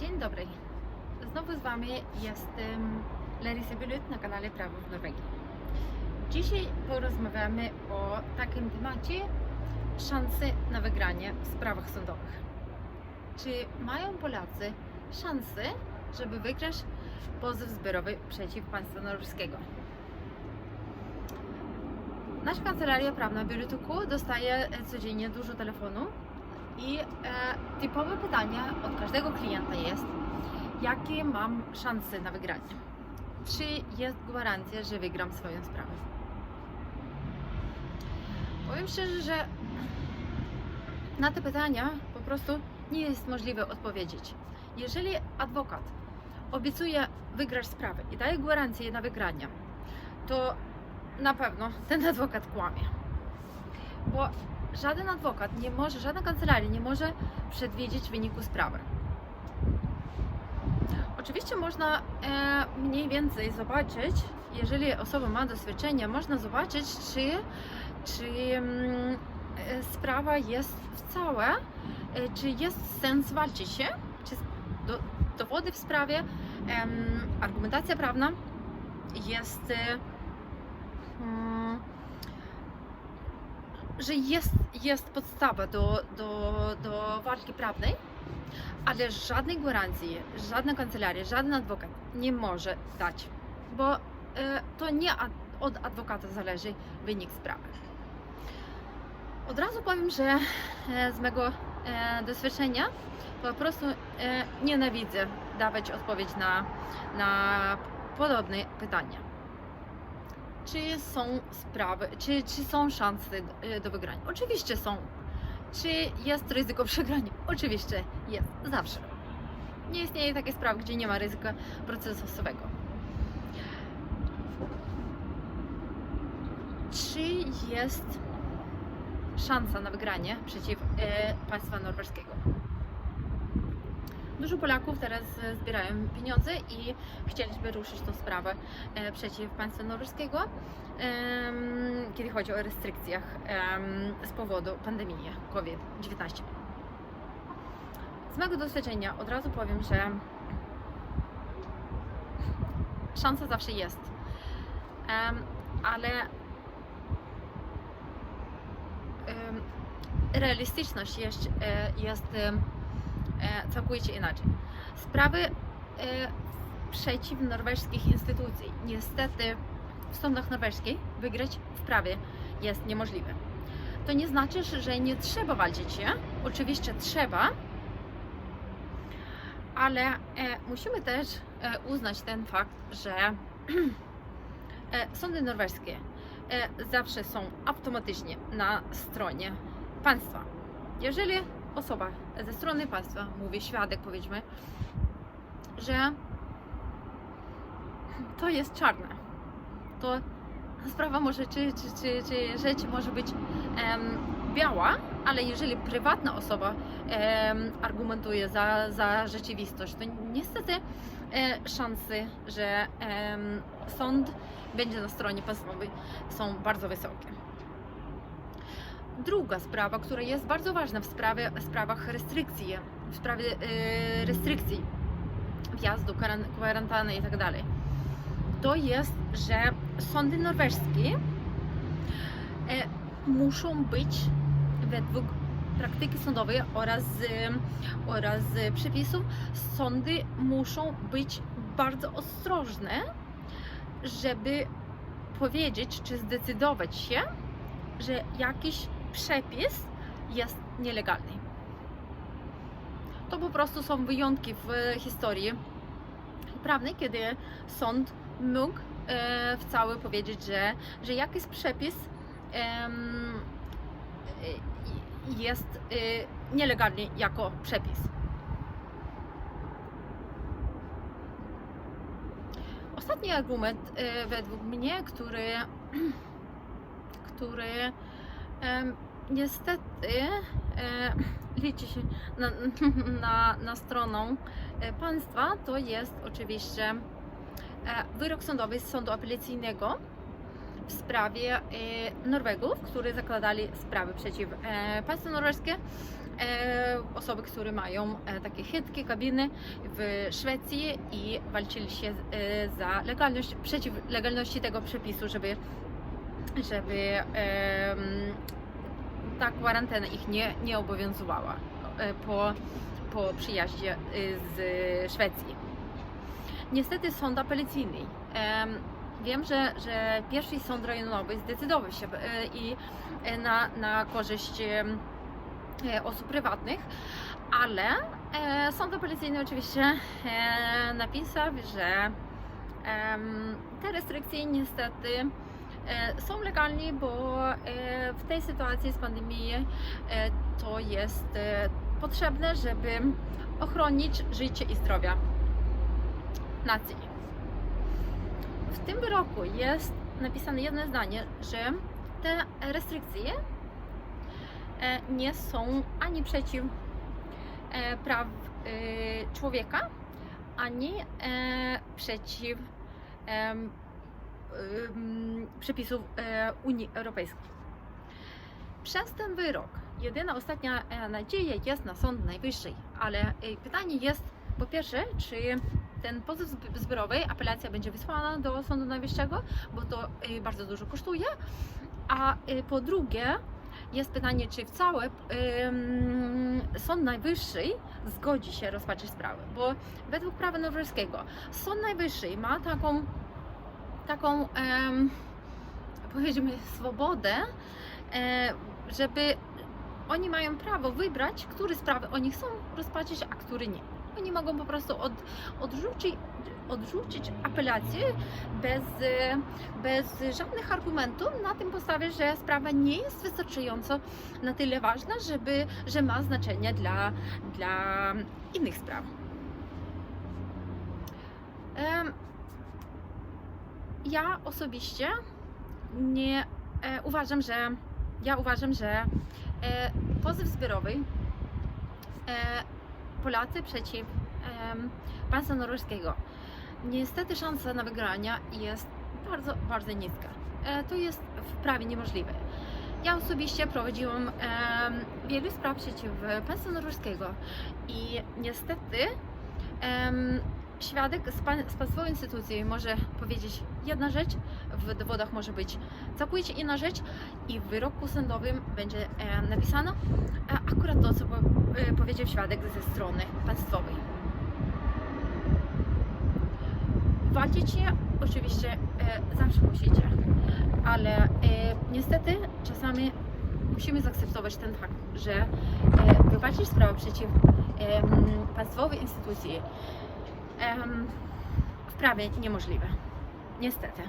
Dzień dobry. Znowu z Wami jestem Larisa Bielut na kanale Prawo w Norwegii. Dzisiaj porozmawiamy o takim temacie szanse na wygranie w sprawach sądowych. Czy mają Polacy szansę, żeby wygrać pozew zbiorowy przeciw państwa norweskiego? Nasza kancelaria prawna Bielutuku dostaje codziennie dużo telefonu i e, typowe pytanie od każdego klienta jest, jakie mam szanse na wygranie? Czy jest gwarancja, że wygram swoją sprawę? Powiem szczerze, że na te pytania po prostu nie jest możliwe odpowiedzieć. Jeżeli adwokat obiecuje wygrać sprawę i daje gwarancję na wygranie, to na pewno ten adwokat kłamie. Bo żaden adwokat nie może, żadna kancelaria nie może przewidzieć wyniku sprawy. Oczywiście można e, mniej więcej zobaczyć, jeżeli osoba ma doświadczenie, można zobaczyć, czy, czy mm, e, sprawa jest cała, e, czy jest sens walczyć się, czy do, dowody w sprawie, em, argumentacja prawna jest. E, mm, że jest, jest podstawa do, do, do walki prawnej, ale żadnej gwarancji, żadna kancelaria, żaden adwokat nie może dać, bo e, to nie od adwokata zależy wynik sprawy. Od razu powiem, że e, z mego e, doświadczenia po prostu nienawidzę dawać odpowiedź na, na podobne pytania czy są sprawy, czy, czy są szanse do, do wygrania? Oczywiście są. Czy jest ryzyko przegrania? Oczywiście jest, zawsze. Nie istnieje takiej sprawy, gdzie nie ma ryzyka procesowego. Czy jest szansa na wygranie przeciw e, państwa norweskiego? Dużo Polaków teraz e, zbierają pieniądze i chcieliby ruszyć tą sprawę e, przeciw państwa norweskiego, kiedy chodzi o restrykcjach z powodu pandemii COVID-19. Z mojego doświadczenia od razu powiem, że szansa zawsze jest, ale realistyczność jest, e, jest całkowicie inaczej. Sprawy e, przeciw norweskich instytucji niestety w sądach norweskich wygrać w prawie jest niemożliwe. To nie znaczy, że nie trzeba walczyć się. Oczywiście trzeba, ale e, musimy też e, uznać ten fakt, że e, sądy norweskie e, zawsze są automatycznie na stronie państwa. Jeżeli osoba ze strony państwa, mówię świadek powiedzmy, że to jest czarne. To sprawa może, czy, czy, czy, czy rzecz może być em, biała, ale jeżeli prywatna osoba em, argumentuje za, za rzeczywistość, to niestety e, szanse, że em, sąd będzie na stronie państwowej są bardzo wysokie. Druga sprawa, która jest bardzo ważna w sprawie, sprawach restrykcji, w sprawie e, restrykcji wjazdu, kwaran- kwarantanny i tak dalej, to jest, że sądy norweskie e, muszą być według praktyki sądowej oraz, e, oraz przepisów, sądy muszą być bardzo ostrożne, żeby powiedzieć czy zdecydować się, że jakiś przepis jest nielegalny. To po prostu są wyjątki w historii prawnej, kiedy sąd mógł e, w cały powiedzieć, że, że jakiś przepis e, jest e, nielegalny jako przepis. Ostatni argument według mnie, który, który niestety e, liczy się na, na, na stroną e, państwa, to jest oczywiście e, wyrok sądowy z sądu apelacyjnego w sprawie e, Norwegów, którzy zakładali sprawy przeciw e, państwu norweskie e, osoby, które mają e, takie chytkie kabiny w Szwecji i walczyli się e, za legalność, przeciw legalności tego przepisu, żeby, żeby em, ta kwarantanna ich nie, nie obowiązywała e, po, po przyjaździe e, z Szwecji. Niestety sąd apelacyjny. em, Wiem, że, że pierwszy sąd rejonowy zdecydował się e, i na, na korzyść osób prywatnych, ale sąd apelacyjny oczywiście napisał, że te restrykcje niestety są legalne, bo e, w tej sytuacji z pandemii e, to jest e, potrzebne, żeby ochronić życie i zdrowie nacji. W tym wyroku jest napisane jedno zdanie, że te restrykcje e, nie są ani przeciw e, praw e, człowieka, ani e, przeciw przepisów e, Unii Europejskiej. Przez ten wyrok jedyna ostatnia e, nadzieja jest na Sąd Najwyższy, ale e, pytanie jest po pierwsze, czy ten pozew zb- zbiorowy, apelacja będzie wysłana do Sądu Najwyższego, bo to bardzo dużo kosztuje, a po drugie jest pytanie, czy wcale em, Sąd Najwyższy zgodzi się rozpatrzyć sprawę, bo według prawa norweskiego Sąd Najwyższy ma taką taką powiedzmy swobodę, e, żeby oni mają prawo wybrać, które sprawy oni chcą rozpatrzyć, a które nie. Oni mogą po prostu od, odrzucić, odrzucić apelację bez, bez żadnych argumentów na tym podstawie, że sprawa nie jest wystarczająco na tyle ważna, żeby, że ma znaczenie dla, dla innych spraw. Em, ja osobiście nie e, uważam, że ja uważam, że e, zbiorowy e, Polacy przeciw em, państwa norweskiego. Niestety szansa na wygranie jest bardzo, bardzo niska. E, to jest prawie niemożliwe. Ja osobiście prowadziłam em, wiele spraw przeciw państwa norweskiego i niestety em, świadek z, państwowej instytucji może powiedzieć jedna rzecz, w dowodach może być całkowicie inna rzecz i w wyroku sądowym będzie e, napisane e, akurat to, co po, e, powiedział świadek ze strony państwowej. Walczycie oczywiście e, zawsze musicie, ale e, niestety czasami musimy zaakceptować ten fakt, że e, wywalczyć sprawę przeciw em, państwowej instytucji w prawie niemożliwe. Niestety.